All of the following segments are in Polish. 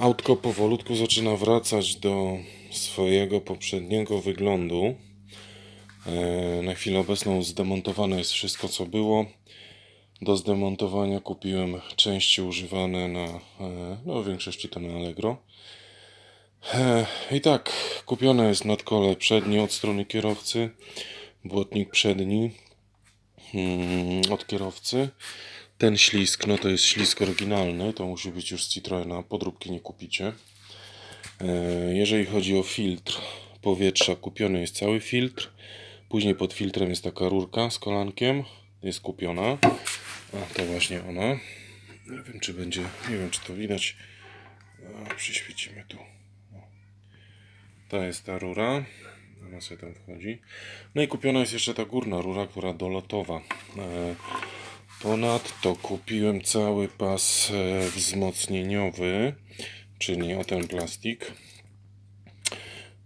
Autko powolutku zaczyna wracać do swojego poprzedniego wyglądu. E, Na chwilę obecną zdemontowane jest wszystko, co było. Do zdemontowania kupiłem części używane na, e, no w większości to na Allegro. E, I tak, kupione jest nadkole przednie od strony kierowcy, błotnik przedni mm, od kierowcy. Ten ślisk, no to jest ślisk oryginalny, to musi być już z Citroena, podróbki nie kupicie. E, Jeżeli chodzi o filtr powietrza, kupiony jest cały filtr. Później pod filtrem jest taka rurka z kolankiem, jest kupiona. A to właśnie ona. Nie wiem, czy będzie, nie wiem, czy to widać. A, przyświecimy tu. To jest ta rura. Ona sobie tam wchodzi. No i kupiona jest jeszcze ta górna rura, która dolotowa. Ponadto kupiłem cały pas wzmocnieniowy, czyli o ten plastik.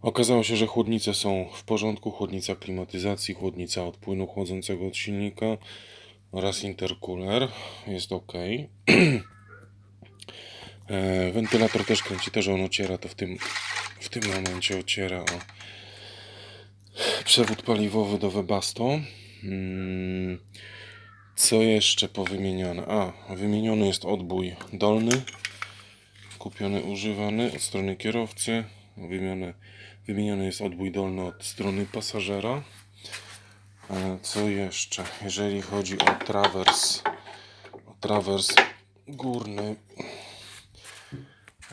Okazało się, że chłodnice są w porządku, chłodnica klimatyzacji, chłodnica od płynu chłodzącego od silnika oraz intercooler jest ok. E, Wentylator też kręci, to że on ociera, to w tym, w tym momencie ociera o przewód paliwowy do Webasto. Mm, Co jeszcze powymienione? A, wymieniony jest odbój dolny, kupiony używany od strony kierowcy. Wymieniony, wymieniony jest odbój dolny od strony pasażera. E, Co jeszcze? Jeżeli chodzi o trawers, o trawers górny,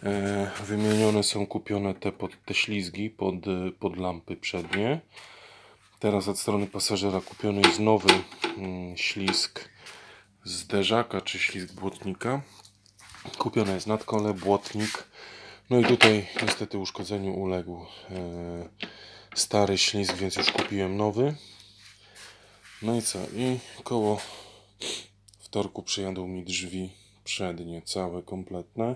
e, wymienione są kupione te, pod, te ślizgi pod, pod lampy przednie. Teraz od strony pasażera kupiony jest nowy mm, ślizg zderzaka czy ślizg błotnika. Kupione jest nadkole, błotnik. No i tutaj niestety uszkodzeniu uległ e, stary ślizg, więc już kupiłem nowy. No i co? I koło wtorku przyjadą mi drzwi przednie, całe, kompletne.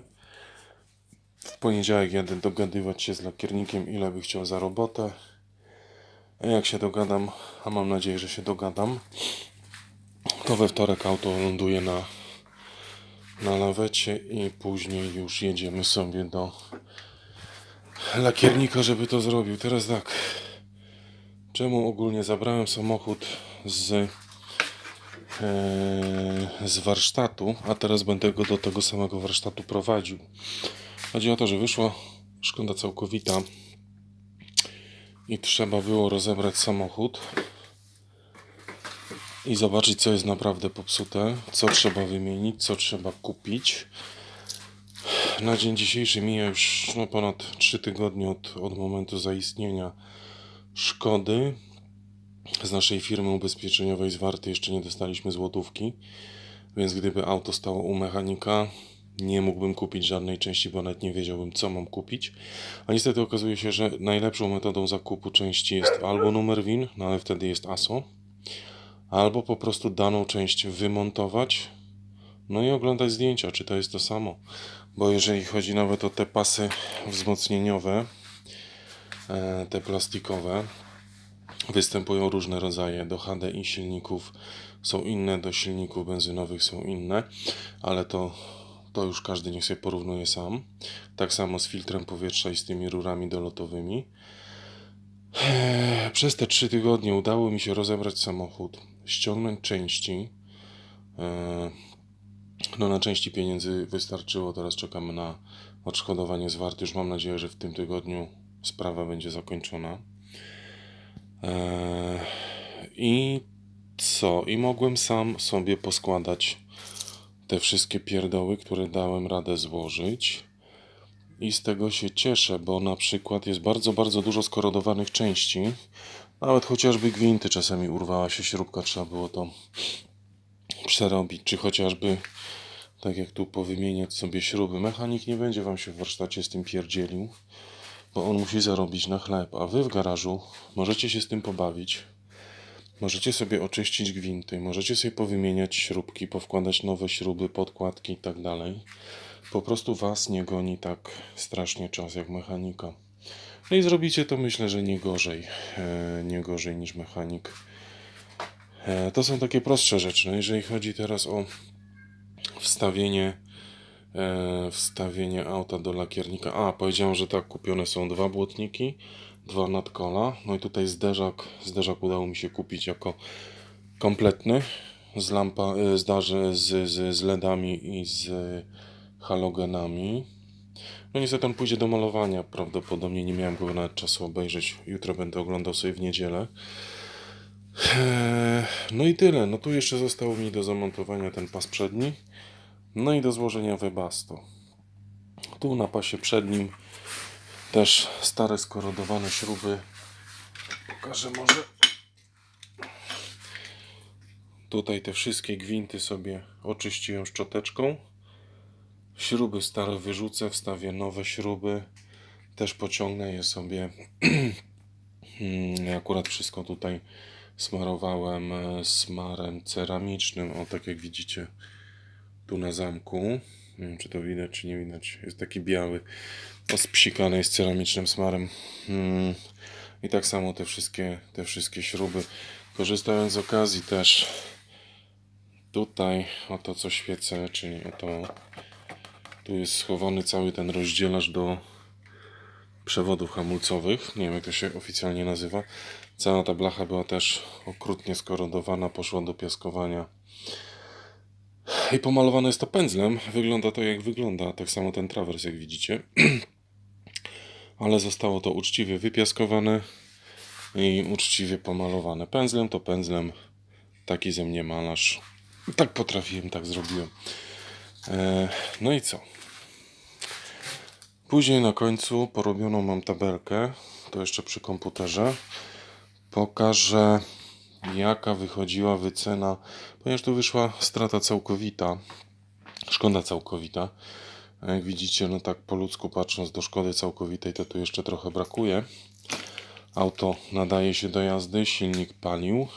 W poniedziałek jadę dogadywać się z lakiernikiem, ile by chciał za robotę. Jak się dogadam, a mam nadzieję, że się dogadam, to we wtorek auto ląduje na, na lawecie i później już jedziemy sobie do lakiernika, żeby to zrobił. Teraz tak, czemu ogólnie zabrałem samochód z, e, z warsztatu, a teraz będę go do tego samego warsztatu prowadził. Chodzi o to, że wyszła szkoda całkowita i trzeba było rozebrać samochód i zobaczyć, co jest naprawdę popsute, co trzeba wymienić, co trzeba kupić. Na dzień dzisiejszy mija już no, ponad 3 tygodnie od, od momentu zaistnienia szkody. Z naszej firmy ubezpieczeniowej z Warty jeszcze nie dostaliśmy złotówki, więc gdyby auto stało u mechanika, nie mógłbym kupić żadnej części, bo nawet nie wiedziałbym, co mam kupić. A niestety okazuje się, że najlepszą metodą zakupu części jest albo numer WIN, no ale wtedy jest ASO, albo po prostu daną część wymontować, no i oglądać zdjęcia, czy to jest to samo. Bo jeżeli chodzi nawet o te pasy wzmocnieniowe, e, te plastikowe, występują różne rodzaje. Do HDI silników są inne, do silników benzynowych są inne, ale to, to już każdy niech sobie porównuje sam. Tak samo z filtrem powietrza i z tymi rurami dolotowymi. Eee, Przez te trzy tygodnie udało mi się rozebrać samochód, ściągnąć części. Eee, No na części pieniędzy wystarczyło, teraz czekamy na odszkodowanie z Warty. Już mam nadzieję, że w tym tygodniu sprawa będzie zakończona. Eee, I co? I mogłem sam sobie poskładać te wszystkie pierdoły, które dałem radę złożyć. I z tego się cieszę, bo na przykład jest bardzo, bardzo dużo skorodowanych części. Nawet chociażby gwinty czasami urwała się śrubka, trzeba było to przerobić, czy chociażby tak jak tu powymieniać sobie śruby. Mechanik nie będzie wam się w warsztacie z tym pierdzielił, bo on musi zarobić na chleb, a wy w garażu możecie się z tym pobawić. Możecie sobie oczyścić gwinty, możecie sobie powymieniać śrubki, powkładać nowe śruby, podkładki i tak. Po prostu was nie goni tak strasznie czas jak mechanika. No i zrobicie to myślę, że nie gorzej, e, nie gorzej niż mechanik. E, to są takie prostsze rzeczy. No jeżeli chodzi teraz o wstawienie e, wstawienie auta do lakiernika. A, powiedziałem, że tak, kupione są dwa błotniki, dwa nadkola. No i tutaj zderzak, zderzak udało mi się kupić jako kompletny z lampa, e, z, darze, z, z, z LEDami i z halogenami. No niestety on pójdzie do malowania prawdopodobnie, nie miałem go nawet czasu obejrzeć. Jutro będę oglądał sobie w niedzielę. Eee, No i tyle. No tu jeszcze zostało mi do zamontowania ten pas przedni. No i do złożenia webasto. Tu na pasie przednim też stare skorodowane śruby. Pokażę może. Tutaj te wszystkie gwinty sobie oczyściłem szczoteczką. Śruby stare wyrzucę, wstawię nowe śruby. Też pociągnę je sobie. Mm, Ja akurat wszystko tutaj smarowałem e, smarem ceramicznym. O, tak jak widzicie tu na zamku. Nie wiem, czy to widać, czy nie widać. Jest taki biały. Ospsikany jest ceramicznym smarem. Mm. I tak samo te wszystkie, te wszystkie śruby. Korzystając z okazji też tutaj o to co świecę, czyli o to tu jest schowany cały ten rozdzielacz do przewodów hamulcowych. Nie wiem jak to się oficjalnie nazywa. Cała ta blacha była też okrutnie skorodowana, poszła do piaskowania. I pomalowane jest to pędzlem. Wygląda to jak wygląda. Tak samo ten trawers jak widzicie. Ale zostało to uczciwie wypiaskowane i uczciwie pomalowane. Pędzlem to pędzlem. Taki ze mnie malarz. Tak potrafiłem, tak zrobiłem. E, no i co? Później na końcu porobioną mam tabelkę. To jeszcze przy komputerze. Pokażę jaka wychodziła wycena, ponieważ tu wyszła strata całkowita. Szkoda całkowita. Jak widzicie, no tak po ludzku patrząc do szkody całkowitej, to tu jeszcze trochę brakuje. Auto nadaje się do jazdy, silnik palił.